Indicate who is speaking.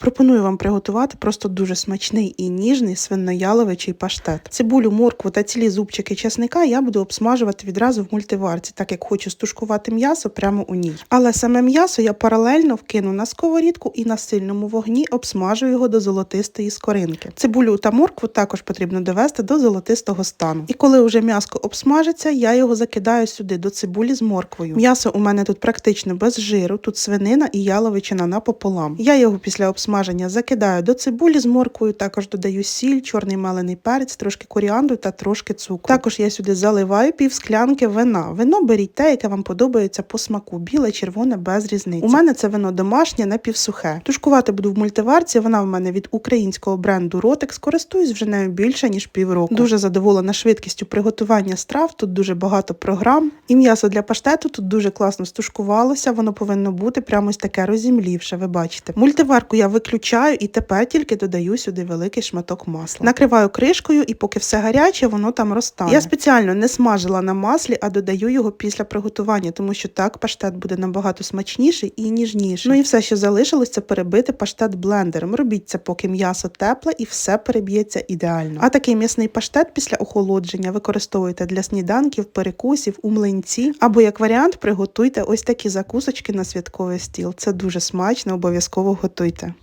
Speaker 1: Пропоную вам приготувати просто дуже смачний і ніжний свинояловичий паштет. Цибулю, моркву та цілі зубчики чесника я буду обсмажувати відразу в мультиварці, так як хочу стушкувати м'ясо прямо у ній. Але саме м'ясо я паралельно вкину на сковорідку і на сильному вогні обсмажу його до золотистої скоринки. Цибулю та моркву також потрібно довести до золотистого стану. І коли вже м'яско обсмажиться, я його закидаю сюди до цибулі з морквою. М'ясо у мене тут практично без жиру, тут свинина і яловичина напополам. Я його після обсмаження закидаю до цибулі з морквою, також додаю сіль, чорний мелений перець, трошки коріандру та трошки цукру. Також я сюди заливаю пів склянки вина. Вино беріть те, яке вам подобається по смаку, біле, червоне, без різниці. У мене це вино домашнє, напівсухе. Тушкувати буду в мультиварці. Вона в мене від українського бренду Ротекс. Користуюсь вже нею більше ніж півроку. Дуже задоволена швидкістю приготування страв. Тут дуже багато програм. І м'ясо для паштету тут дуже класно стушкувалося. Воно повинно бути прямо ось таке розімлівше. Ви бачите. Мультиварку я виключаю і тепер тільки додаю сюди великий шматок масла. Накриваю кришкою, і поки все гаряче, воно там розтане. Я спеціально не смажила на маслі, а додаю його після приготування, тому що так паштет буде набагато смачніший і ніжніший. Ну і все, що залишилось, це перебити паштет блендером. Робіть це, поки м'ясо тепле і все переб'ється ідеально. А такий м'ясний паштет після охолодження використовуйте для сніданків, перекусів, у млинці. Або як варіант, приготуйте ось такі закусочки на святковий стіл. Це дуже смачно, обов'язково готуйте.